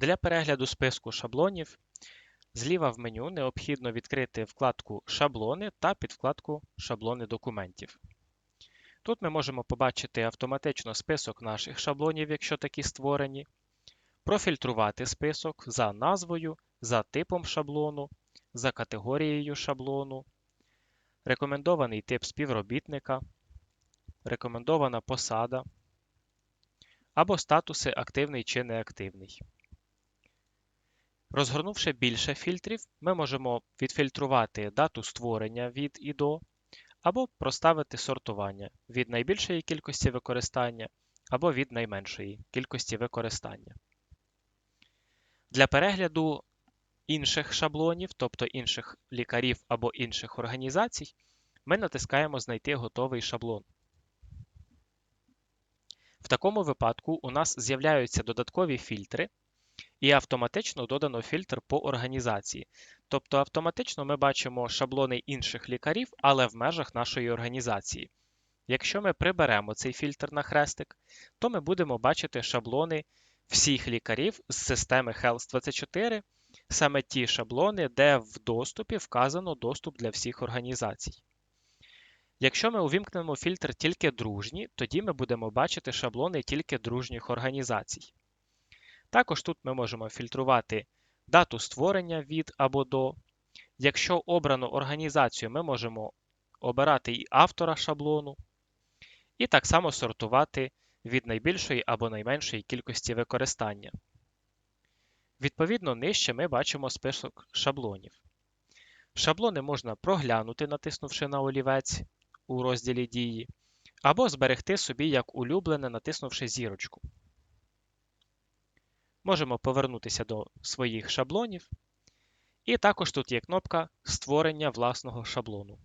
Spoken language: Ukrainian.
Для перегляду списку шаблонів зліва в меню необхідно відкрити вкладку Шаблони та підвкладку Шаблони документів. Тут ми можемо побачити автоматично список наших шаблонів, якщо такі створені, профільтрувати список за назвою, за типом шаблону, за категорією шаблону, рекомендований тип співробітника, рекомендована посада або статуси активний чи неактивний. Розгорнувши більше фільтрів, ми можемо відфільтрувати дату створення від і до, або проставити сортування від найбільшої кількості використання або від найменшої кількості використання. Для перегляду інших шаблонів, тобто інших лікарів або інших організацій, ми натискаємо Знайти готовий шаблон. В такому випадку у нас з'являються додаткові фільтри, і автоматично додано фільтр по організації. Тобто автоматично ми бачимо шаблони інших лікарів, але в межах нашої організації. Якщо ми приберемо цей фільтр на хрестик, то ми будемо бачити шаблони всіх лікарів з системи Health24, саме ті шаблони, де в доступі вказано доступ для всіх організацій. Якщо ми увімкнемо фільтр тільки дружні, тоді ми будемо бачити шаблони тільки дружніх організацій. Також тут ми можемо фільтрувати дату створення від або до. Якщо обрано організацію, ми можемо обирати і автора шаблону, і так само сортувати від найбільшої або найменшої кількості використання. Відповідно, нижче ми бачимо список шаблонів. Шаблони можна проглянути, натиснувши на олівець у розділі Дії, або зберегти собі як улюблене, натиснувши зірочку. Можемо повернутися до своїх шаблонів. І також тут є кнопка Створення власного шаблону.